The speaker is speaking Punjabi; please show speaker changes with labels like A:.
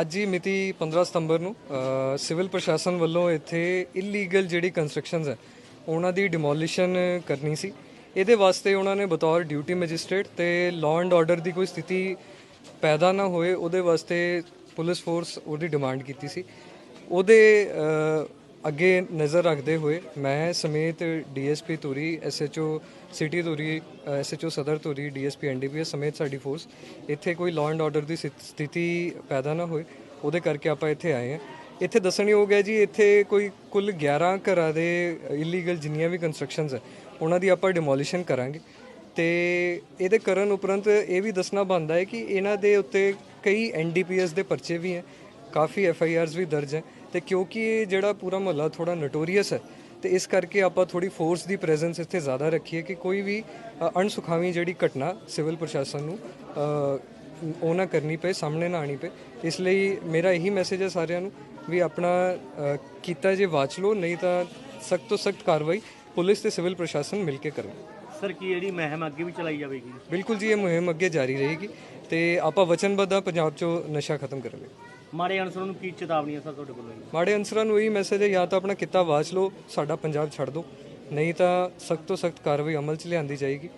A: ਅੱਜ ਹੀ ਮਿਤੀ 15 ਸਤੰਬਰ ਨੂੰ ਸਿਵਲ ਪ੍ਰਸ਼ਾਸਨ ਵੱਲੋਂ ਇੱਥੇ ਇਲੀਗਲ ਜਿਹੜੀ ਕੰਸਟਰਕਸ਼ਨਸ ਹੈ, ਉਹਨਾਂ ਦੀ ਡਿਮੋਲੀਸ਼ਨ ਕਰਨੀ ਸੀ। ਇਹਦੇ ਵਾਸਤੇ ਉਹਨਾਂ ਨੇ ਬਤੌਰ ਡਿਊਟੀ ਮੈਜਿਸਟ੍ਰੇਟ ਤੇ ਲਾਅ ਐਂਡ ਆਰਡਰ ਦੀ ਕੋਈ ਸਥਿਤੀ ਪੈਦਾ ਨਾ ਹੋਏ, ਉਹਦੇ ਵਾਸਤੇ ਪੁਲਿਸ ਫੋਰਸ ਉਹਦੀ ਡਿਮਾਂਡ ਕੀਤੀ ਸੀ। ਉਹਦੇ ਅੱਗੇ ਨਜ਼ਰ ਰੱਖਦੇ ਹੋਏ ਮੈਂ ਸਮੇਤ DSP Dhuri, SHO city Dhuri SHO ਸਦਰ ਧੂਰੀ, ਡੀਐਸਪੀ ਐਨਡੀਪੀਐਸ ਸਮੇਤ ਸਾਡੀ ਫੋਰਸ, ਇੱਥੇ ਕੋਈ ਲਾਅ ਐਂਡ ਆਰਡਰ ਦੀ ਸਥਿ- ਸਥਿਤੀ ਪੈਦਾ ਨਾ ਹੋਏ, ਉਹਦੇ ਕਰਕੇ ਆਪਾਂ ਇੱਥੇ ਆਏ ਹਾਂ। ਇੱਥੇ ਦੱਸਣਯੋਗ ਹੈ ਜੀ, ਇੱਥੇ ਕੋਈ ਕੁੱਲ 11 ਘਰਾਂ ਦੇ ਇਲੀਗਲ ਜਿੰਨੀਆਂ ਵੀ ਕੰਸਟਰਕਸ਼ਨਸ ਹੈ, ਉਹਨਾਂ ਦੀ ਆਪਾਂ ਡਿਮੋਲੀਸ਼ਨ ਕਰਾਂਗੇ। ਤੇ ਇਹਦੇ ਕਰਨ ਉਪਰੰਤ ਇਹ ਵੀ ਦੱਸਣਾ ਬਣਦਾ ਹੈ ਕਿ ਇਹਨਾਂ ਦੇ ਉੱਤੇ ਕਈ ਐਨਡੀਪੀਐਸ ਦੇ ਪਰਚੇ ਵੀ ਹੈ, ਕਾਫੀ ਐਫ ਆਈ ਆਰਸ ਵੀ ਦਰਜ ਹੈ। ਤੇ ਕਿਉਂਕਿ ਇਹ ਜਿਹੜਾ ਪੂਰਾ ਮਹੱਲਾ ਥੋੜਾ ਨੋਟੋਰੀਅਸ ਹੈ ਤੇ ਇਸ ਕਰਕੇ ਆਪਾਂ ਥੋੜੀ ਫੋਰਸ ਦੀ ਪ੍ਰੈਜ਼ੈਂਸ ਇੱਥੇ ਜ਼ਿਆਦਾ ਰੱਖੀਏ ਕਿ ਕੋਈ ਵੀ ਅਣਸੁਖਾਵੀਂ ਜਿਹੜੀ ਘਟਨਾ ਸਿਵਲ ਪ੍ਰਸ਼ਾਸਨ ਨੂੰ ਉਹ ਨਾ ਕਰਨੀ ਪਏ ਸਾਹਮਣੇ ਨਾ ਆਣੀ ਪਏ। ਇਸ ਲਈ ਮੇਰਾ ਇਹੀ ਮੈਸੇਜ ਹੈ ਸਾਰਿਆਂ ਨੂੰ ਵੀ ਆਪਣਾ ਕੀਤਾ ਜੇ ਵਾਚ ਲਓ ਨਹੀਂ ਤਾਂ ਸਖਤ ਤੋਂ ਸਖਤ ਕਾਰਵਾਈ ਪੁਲਿਸ ਤੇ ਸਿਵਲ ਪ੍ਰਸ਼ਾਸਨ ਮਿਲ ਕੇ ਕਰਨ।
B: ਸਰ ਕੀ ਜਿਹੜੀ ਮਹਿਮ ਅੱਗੇ ਵੀ ਚਲਾਈ ਜਾਵੇਗੀ?
A: ਬਿਲਕੁਲ ਜੀ ਇਹ ਮੁਹਿੰਮ ਅੱਗੇ ਜਾਰੀ ਰਹੇਗੀ ਤੇ ਆਪਾਂ ਵਚਨਬੱਧ ਹਾਂ ਪੰਜਾਬ 'ਚੋਂ ਨਸ਼ਾ ਖਤਮ ਕਰਨ ਲਈ।
B: ਮਾੜੇ ਅਨਸਰਾਂ ਨੂੰ ਕੀ ਚੇਤਾਵਨੀ ਹੈ ਸਰ ਤੁਹਾਡੇ ਵੱਲੋਂ
A: ਮਾੜੇ ਅਨਸਰਾਂ ਨੂੰ ਇਹੀ ਮੈਸੇਜ ਹੈ, ਜਾਂ ਤਾਂ ਆਪਣਾ ਕਿੱਤਾ ਵਾਚ ਲਓ, ਸਾਡਾ ਪੰਜਾਬ ਛੱਡ ਦਿਓ। ਨਹੀਂ ਤਾਂ ਸਖਤ ਤੋਂ ਸਖਤ ਕਾਰਵਾਈ ਅਮਲ 'ਚ ਲਿਆਂਦੀ ਜਾਏਗੀ।